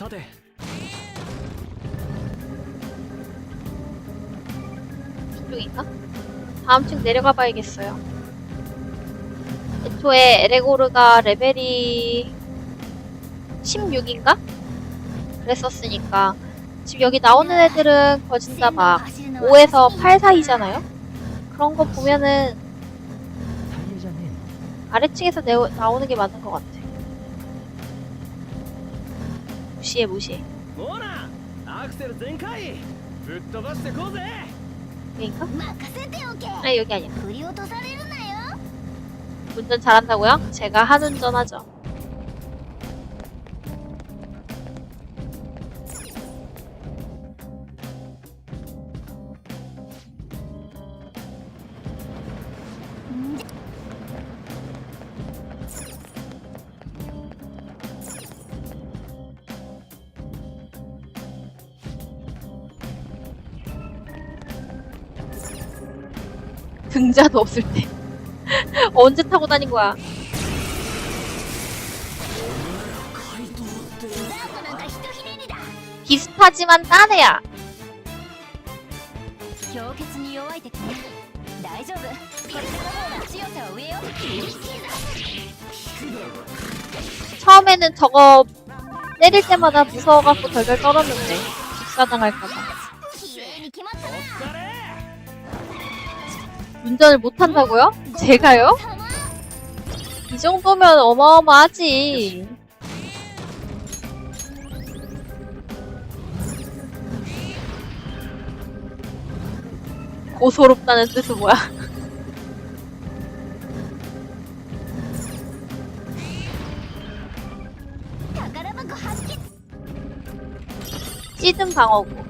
사대 저쪽인가? 다음 층 내려가 봐야겠어요. 애초에 에레고르가 레벨이 16인가? 그랬었으니까 지금 여기 나오는 애들은 거진다 막 5에서 8 사이잖아요? 그런 거 보면은 아래층에서 내, 나오는 게 맞는 것 같아. 무시해 무시해. ほらアクセル全開ぶっ飛ばしてこうぜ 여긴가? 任せておけ 아니 여기 아니야. 振り落とされるなよ 운전 잘한다고요? 제가 한운전 하죠. 등자도 없을 때 언제 타고 다닌 거야? 비슷하지만 딴 애야. 처음에는 저거 때릴 때마다 무서워갖고 덜덜 떨었는데 집사당할까봐. 운전을 못한다고요? 제가요? 이 정도면 어마어마하지. 고소롭다는 뜻은 뭐야? 시든 방어구.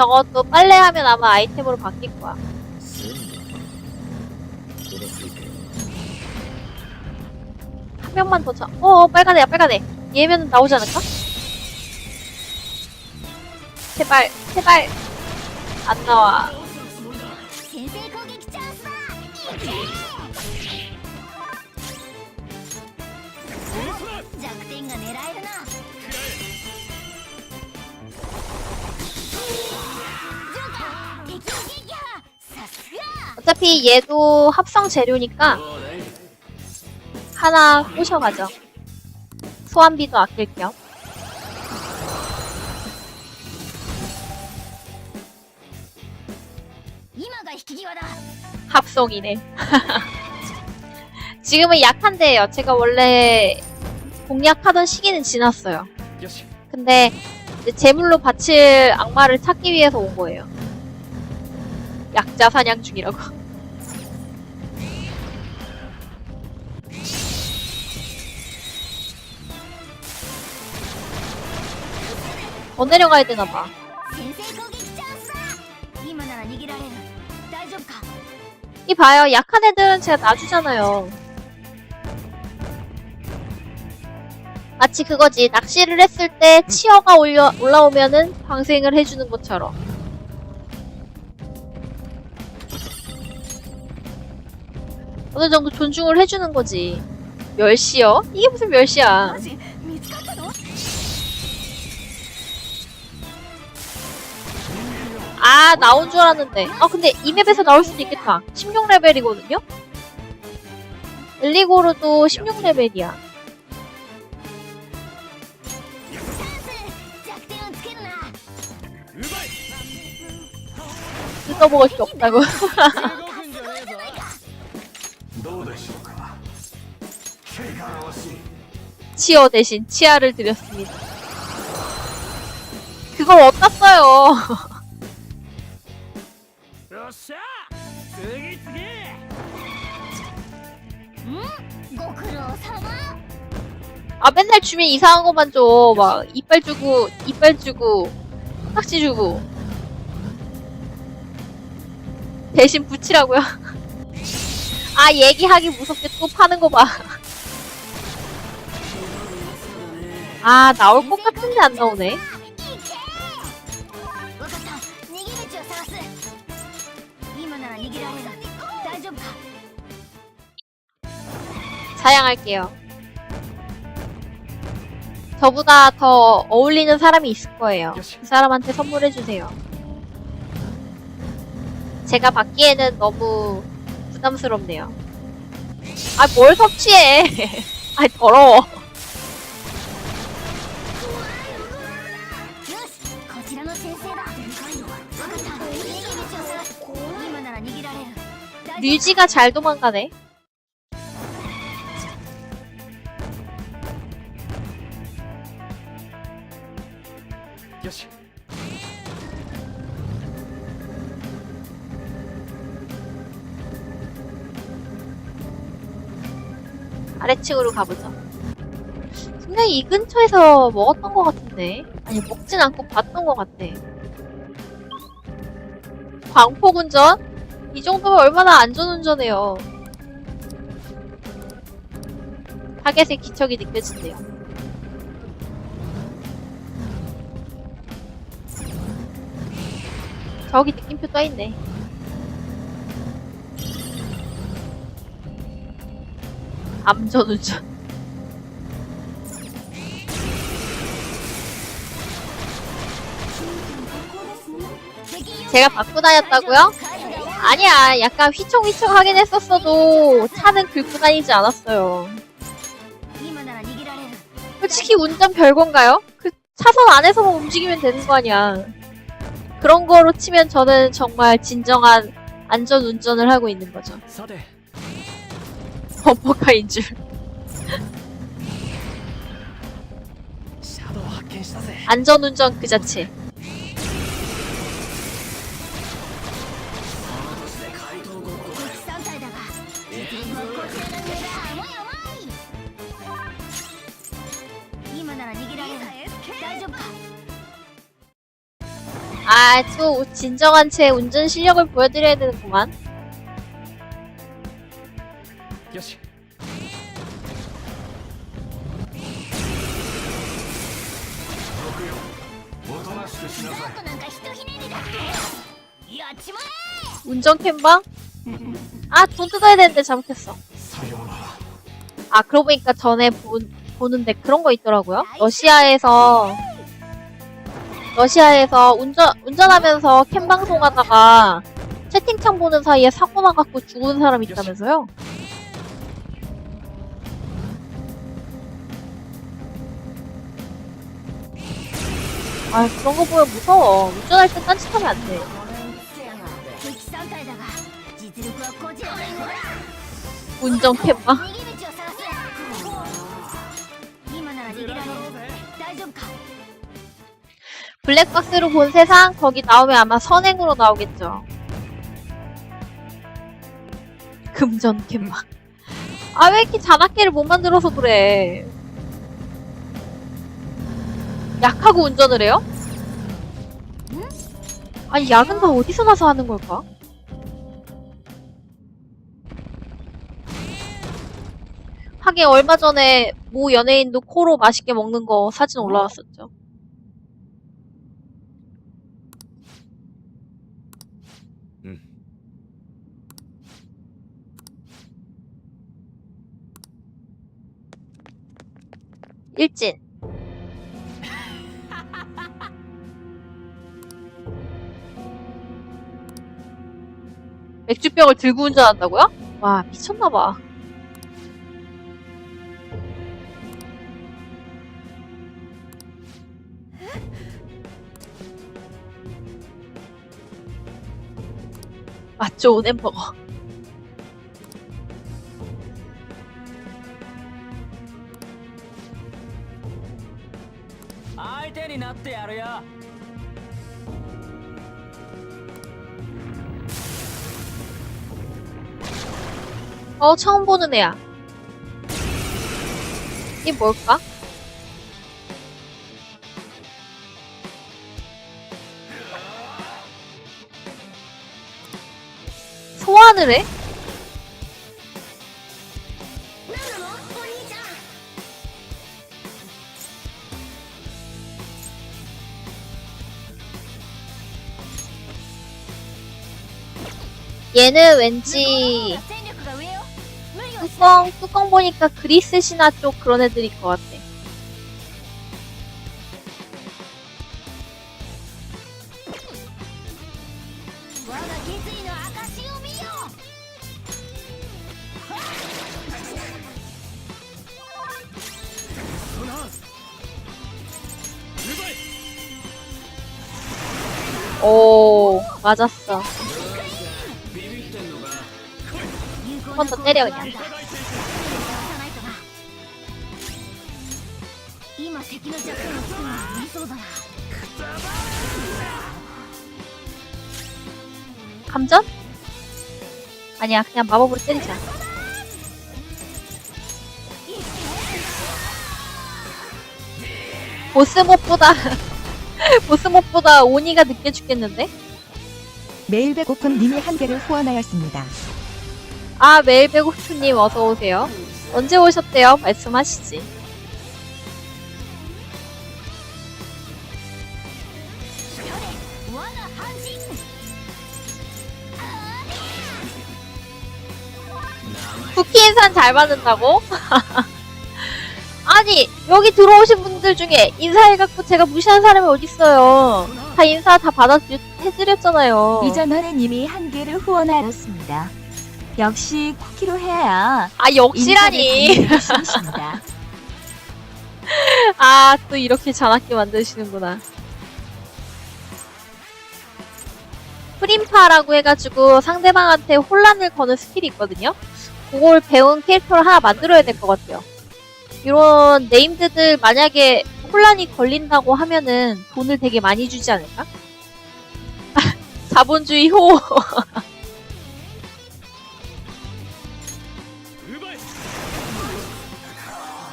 저것도 빨래하면 아마 아이템으로 바뀔 거야. 한 명만 더 차. 어, 어 빨간 애야, 빨간 애. 얘면 나오지 않을까? 제발, 제발. 안 나와. 어차피 얘도 합성 재료니까 하나 꼬셔가죠. 소환비도 아낄 겸. 합성이네. 지금은 약한데요. 제가 원래 공략하던 시기는 지났어요. 근데 제물로 바칠 악마를 찾기 위해서 온 거예요. 약자 사냥 중이라고. 더 내려가야 되나 봐. 이 봐요. 약한 애들은 제가 놔주잖아요. 마치 그거지. 낚시를 했을 때 치어가 올려, 올라오면은 방생을 해주는 것처럼. 어느 정도 존중을 해주는 거지. 멸시요? 이게 무슨 멸시야. 나온 줄 알았는데. 아 근데 이 맵에서 나올 수도 있겠다. 16레벨이거든요? 엘리고르도 16레벨이야. 뜯어먹을 수 없다고. 치어 대신 치아를 드렸습니다. 그걸 어땠어요. よっしゃ次次ご苦労様 아, 맨날 주면 이상한 것만 줘. 막, 이빨 주고, 이빨 주고, 딱지 주고. 대신 붙이라고요? 아, 얘기하기 무섭게 또 파는 거 봐. 아, 나올 것 같은데 안 나오네. 사양할게요. 저보다 더 어울리는 사람이 있을 거예요. 그 사람한테 선물해주세요. 제가 받기에는 너무 부담스럽네요. 아, 뭘 섭취해! 아, 더러워. 류지가 잘 도망가네. よし 아래층으로 가보자. 분명히 이 근처에서 먹었던 것 같은데. 아니, 먹진 않고 봤던 것 같아. 광폭운전? 이 정도면 얼마나 안전운전해요. 타겟의 기척이 느껴진대요. 저기 느낌표 떠있네. 암전운전. 제가 바꾸 다녔다고요? 아니야, 약간 휘청휘청 하긴 했었어도 차는 긁고 다니지 않았어요. 솔직히 운전 별건가요? 그 차선 안에서만 움직이면 되는 거 아니야. 그런 거로 치면 저는 정말 진정한 안전 운전을 하고 있는 거죠. 범퍼카인 줄. 안전 운전 그 자체. 알고 진정한 제 운전 실력을 보여드려야 되는구만. 요시. 운전 캠방? 아, 돈 뜯어야 되는데 잘못했어. 아, 그러고 보니까 전에 보, 보는데 그런 거 있더라고요. 러시아에서 러시아에서 운전, 운전하면서 캠 방송하다가 채팅창 보는 사이에 사고 나갖고 죽은 사람 있다면서요? 아 그런 거 보면 무서워. 운전할 때 딴짓하면 안 돼. 운전 캠방. 블랙박스로 본 세상 거기 나오면 아마 선행으로 나오겠죠. 금전 캠막. 아 왜 이렇게 잔악계를 못 만들어서 그래? 약하고 운전을 해요? 아니 약은 다 어디서 나서 하는 걸까? 하긴 얼마 전에 모 연예인도 코로 맛있게 먹는 거 사진 올라왔었죠. 일진. 맥주병을 들고 운전한다고요? 와, 미쳤나봐. 맛 좋은 햄버거. 相手になってやるよ 어, 처음 보는 애야. 이게 뭘까? 소환을 해? 얘는 왠지 뚜껑 뚜껑 보니까 그리스 신화 쪽 그런 애들일 것 같아. 오 맞았어. 한번 때려 그냥. 감전? 아니야 그냥 마법으로 때리자. 보스몹보다 보스몹보다 오니가 늦게 죽겠는데? 매일 배고픈 님이 한 개를 후원하였습니다. 아, 매일 배고프님 어서 오세요. 언제 오셨대요? 말씀하시지. 쿠키 인산 잘 받는다고? 아니 여기 들어오신 분들 중에 인사해갖고 제가 무시한 사람이 어딨어요 다 인사 다 받아해드렸잖아요 이전 허래님이 한 개를 후원하였습니다. 역시 쿠키로 해야 아, 역시라니. 아, 또 이렇게 잔악게 만드시는구나. 프림파라고 해가지고 상대방한테 혼란을 거는 스킬이 있거든요? 그걸 배운 캐릭터를 하나 만들어야 될 것 같아요. 이런 네임드들 만약에 혼란이 걸린다고 하면은 돈을 되게 많이 주지 않을까? 자본주의 호.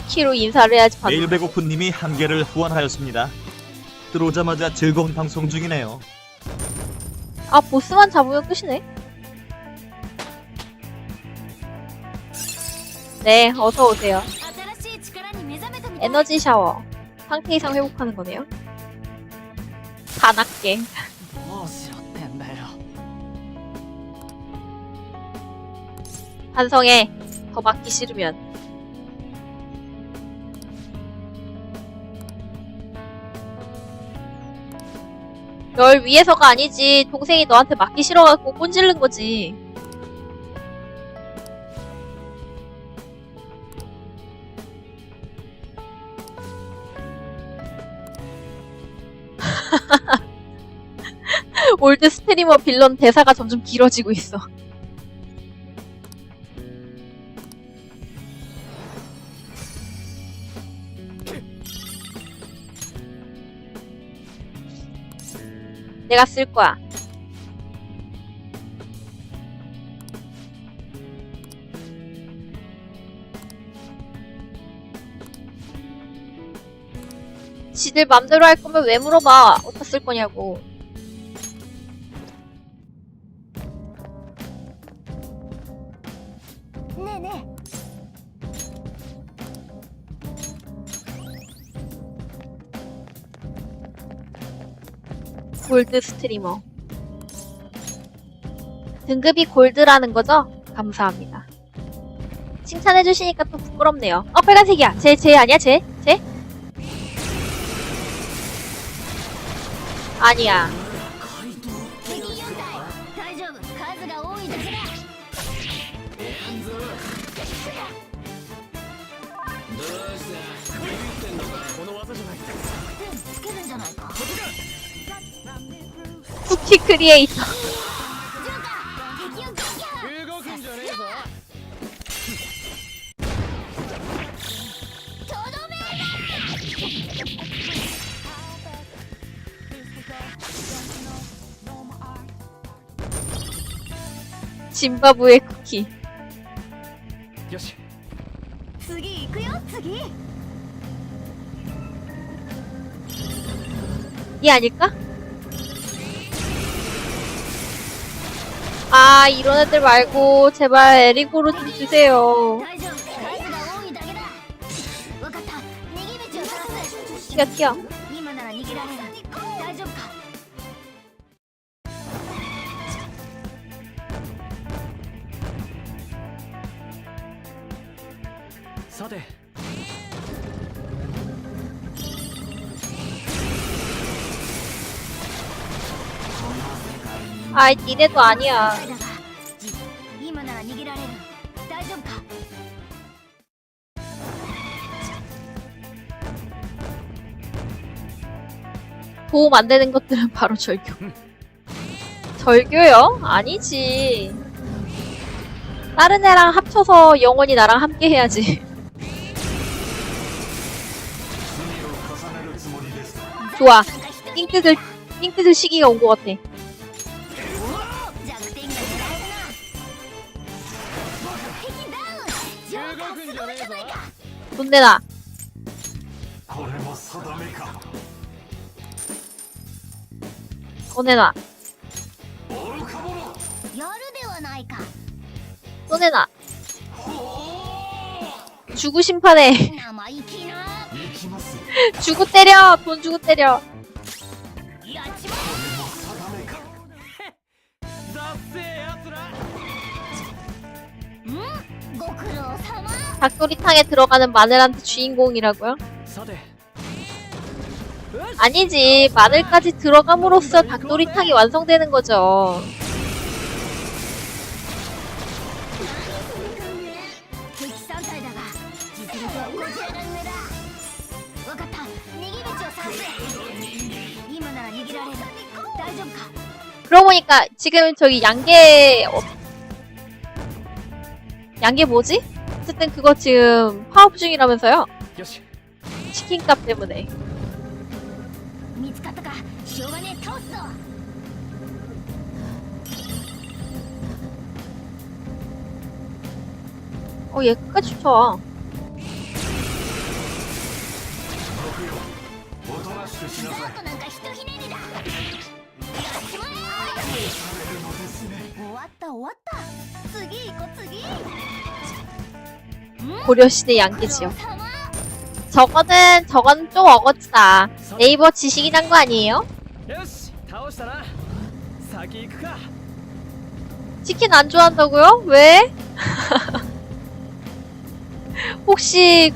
키로 인사를 해야지 매일 배고픈 님이 한 개를 후원하였습니다. 들어오자마자 즐거운 방송 중이네요. 아 보스만 잡으면 끝이네? 네 어서오세요. 에너지 샤워. 상태 이상 회복하는 거네요. 반학계 반성해. 더 받기 싫으면. 널 위해서가 아니지. 동생이 너한테 맞기 싫어갖고 꼰질른 거지. 올드 스트리머 빌런 대사가 점점 길어지고 있어. 내가 쓸 거야. 지들 맘대로 할 거면 왜 물어봐? 어디다 쓸 거냐고. 골드 스트리머. 등급이 골드라는 거죠? 감사합니다. 칭찬해주시니까 또 부끄럽네요. 어, 빨간색이야. 쟤, 쟤 아니야? 쟤? 쟤? 아니야. 쿠키 크리에이터. 짐바브웨 쿠키. 이 아닐까? 이런 애들 말고 제발 에릭으로 좀 주세요. 튀겨 튀겨 아이 니네도 아니야. 도움 안 되는 것들은 바로 절교. 절교요? 아니지. 다른 애랑 합쳐서 영원히 나랑 함께 해야지. 좋아. 띵뜯을, 띵뜯을 시기가 온 것 같아. 좋네, 나. 그 꺼내놔. 꺼내놔. 주고 심판해. 주고 때려. 돈 주고 때려. 닭돌이탕에 들어가는 마늘한테 주인공이라고요? 아니지. 마늘까지 들어감으로써 닭도리탕이 완성되는 거죠. 그러고 보니까 지금 저기 양계 어... 양계 뭐지? 어쨌든 그거 지금 파업 중이라면서요? 치킨값 때문에. 쳤어. 어, 얘까지 쳐. 고려시대 양기지요. 저거는 저건 좀 어거지다. 네이버 지식이란 거 아니에요? 치킨 안 좋아한다고요? 왜? 혹시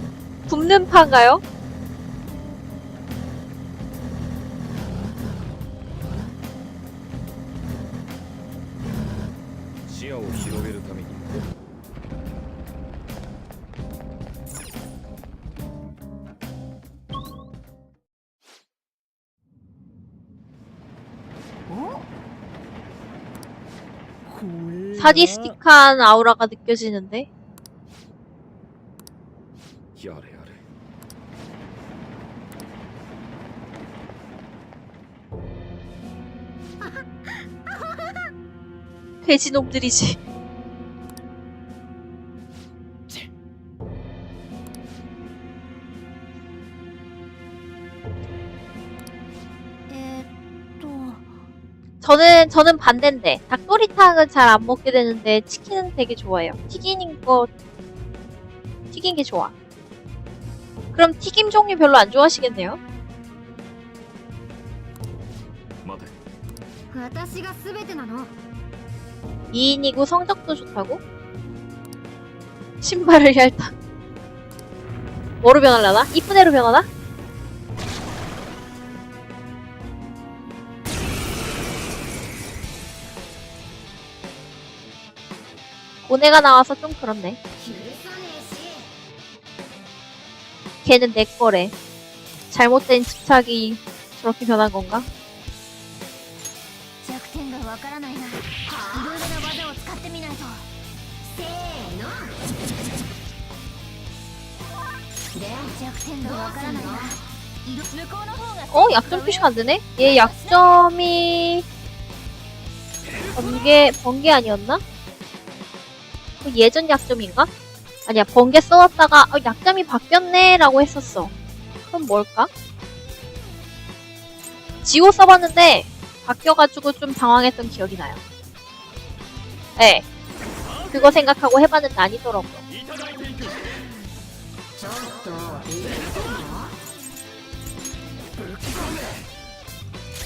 굽는 파인가요? 그 사디스틱한 아우라가 느껴지는데? 야래 야래. 돼지놈들이지. 저는 저는 반대인데 닭도리탕은 잘 안 먹게 되는데 치킨은 되게 좋아해요. 튀긴 거 튀긴 게 좋아. 그럼 튀김 종류 별로 안 좋아하시겠네요? 待て私が全てなの 2인이고 성적도 좋다고? 신발을 얇다. 뭐로 변하려나? 이쁜 애로 변하나? 모네가 나와서 좀 그렇네. 걔는 내 거래. 잘못된 집착이 저렇게 변한 건가? 어? 약점 표시가 안 되네? 얘 약점이 번개, 번개 아니었나? 그 예전 약점인가? 아니야 번개 써놨다가 어, 약점이 바뀌었네 라고 했었어 그럼 뭘까? 지호 써봤는데 바뀌어가지고 좀 당황했던 기억이 나요 네 그거 생각하고 해봤는데 아니더라고.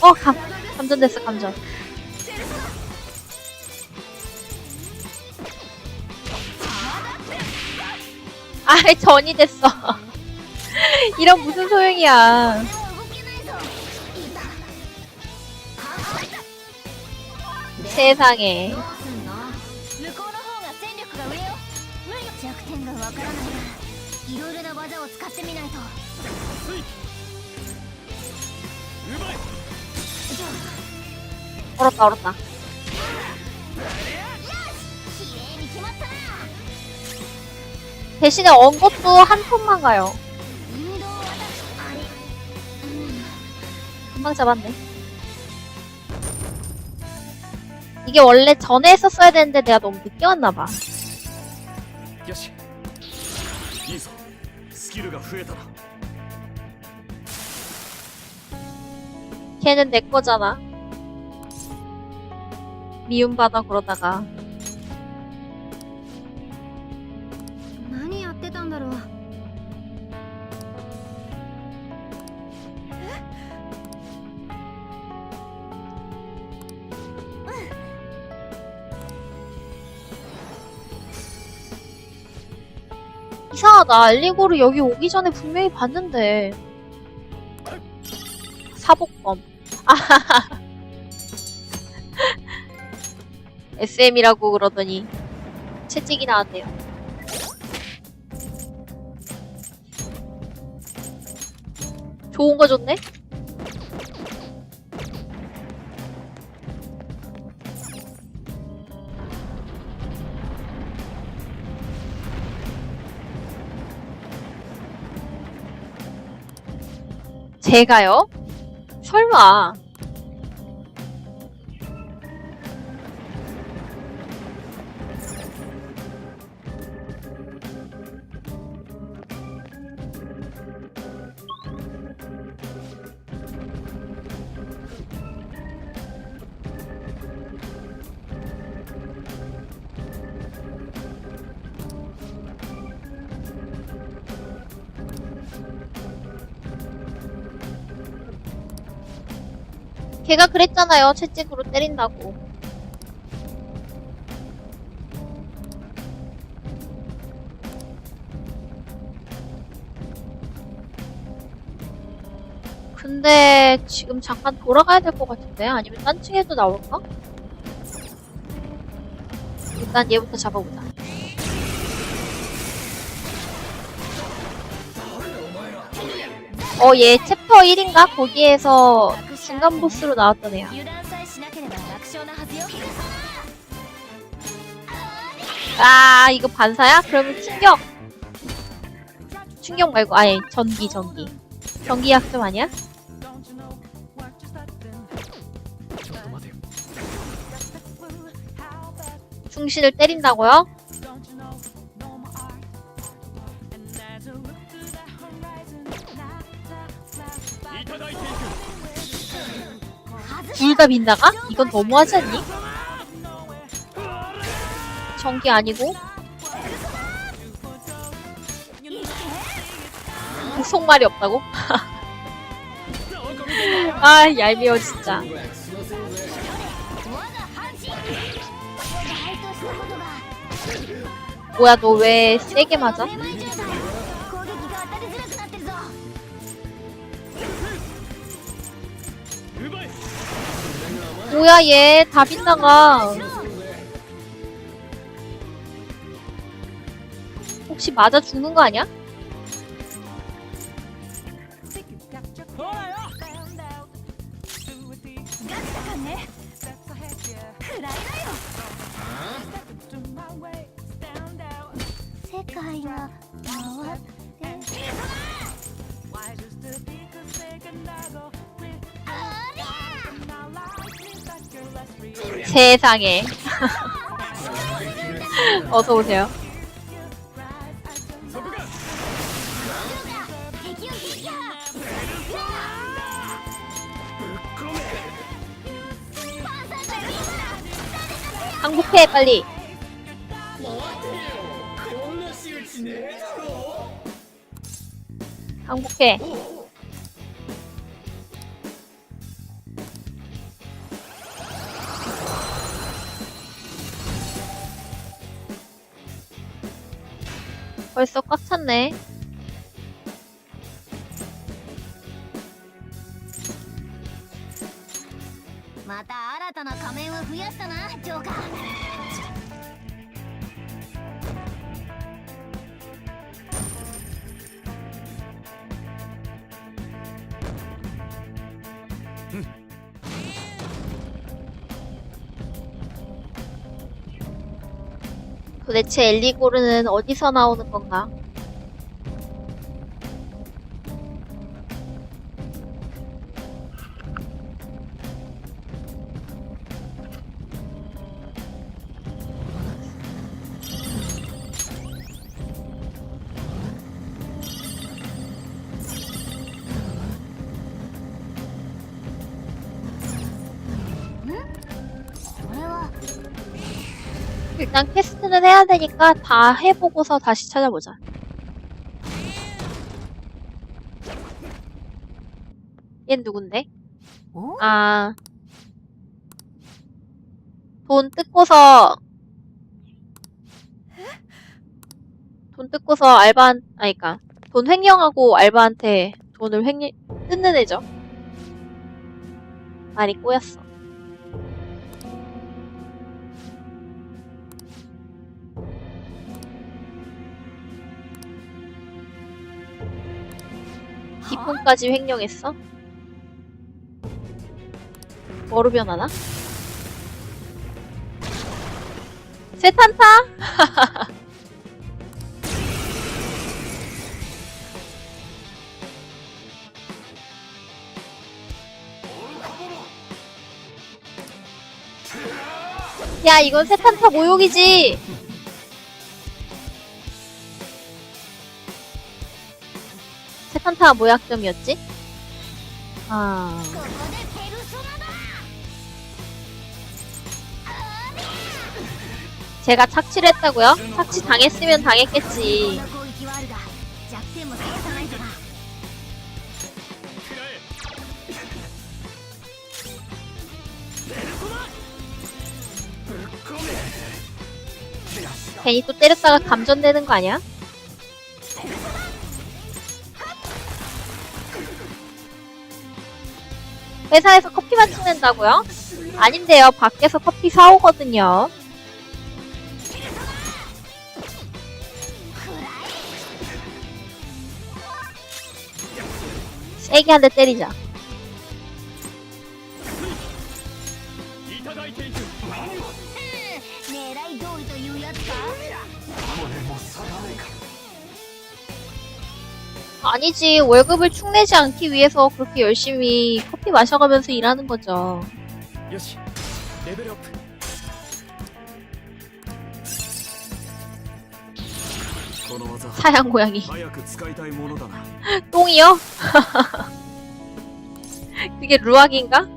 어! 감, 감전됐어 감전 아이 전이 됐어. 이런 무슨 소용이야. 세상에. 음. 얼었다, 얼었다. 대신에 언 것도 한 톤만 가요. 運動はあれうん 금방 잡았네. 이게 원래 전에 했었어야 되는데 내가 너무 늦게 왔나봐. よしいいぞスキルが増えたな 걔는 내 거잖아. 미움받아 그러다가 이상하다. 알리고를 여기 오기 전에 분명히 봤는데. 사복검. 아하하. SM이라고 그러더니 채찍이 나왔네요. 좋은 거 줬네? 제가요? 설마. 걔가 그랬잖아요. 채찍으로 때린다고. 근데 지금 잠깐 돌아가야 될 것 같은데? 아니면 딴 층에도 나올까? 일단 얘부터 잡아보자. 어, 얘 챕터 1인가? 거기에서 그 중간 보스로 나왔던 애야. 아, 이거 반사야? 그러면 충격! 충격 말고, 아예 전기, 전기. 전기 약점 아니야? 중신을 때린다고요? 둘 다 민다가? 이건 너무하지 않니? 전기 아니고? 속말이 없다고? 아 얄미워 진짜 뭐야 너 왜 세게 맞아? 뭐야, 얘. 다 빗나가. 혹시 맞아 죽는 거 아니야? 세상에. 어서 오세요. 항복해 빨리. 항복해. 벌써 꽉 찼네. ま 도대체 엘리고르는 어디서 나오는 건가? 일단 퀘스 트는 해야 되니까 다 해보고서 다시 찾아보자. 얜 누군데? 어? 아. 돈 뜯고서, 돈 뜯고서 알바한, 아니까, 돈 횡령하고 알바한테 돈을 횡령, 뜯는 애죠. 말이 꼬였어. 기품까지 횡령했어? 뭐로 변하나? 세탄타? 야, 이건 세탄타 모욕이지! 산타 모약점이었지? 아. 제가 착취를 했다고요? 착취 당했으면 당했겠지. 괜히 또 때렸다가 감전되는 거 아니야? 회사에서 커피만 찍는다고요? 아닌데요. 밖에서 커피 사오거든요. 세게 한 대 때리자. 아니지 월급을 축내지 않기 위해서 그렇게 열심히 커피 마셔가면서 일하는 거죠. 사양 고양이. 똥이요? 그게 루악인가?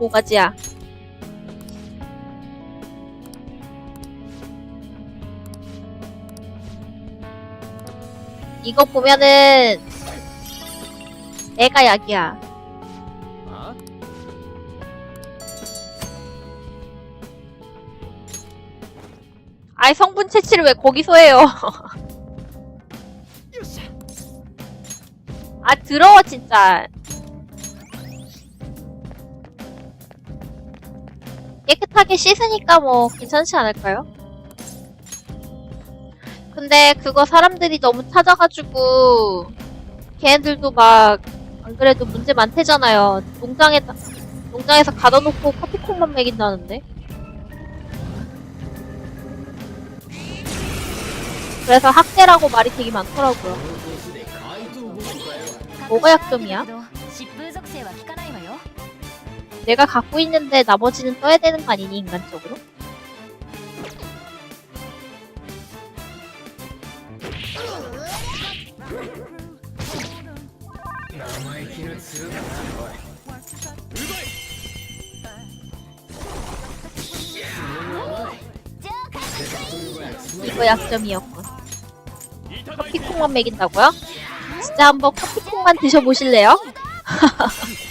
오가지야. 이거 보면은 애가 약이야. 아이 성분 채취를 왜 거기서 해요? 아 더러워 진짜. 깨끗하게 씻으니까 뭐 괜찮지 않을까요? 근데 그거 사람들이 너무 찾아가지고 걔네들도 막 안 그래도 문제 많대잖아요. 농장에 농장에서 가둬놓고 커피콩만 먹인다는데. 그래서 학대라고 말이 되게 많더라고요. 뭐가 약점이야? 내가 갖고 있는데 나머지는 떠야 되는 거 아니니 인간적으로? 이거 약점이었군. 커피콩만 먹인다고요? 진짜 한번 커피콩만 드셔보실래요?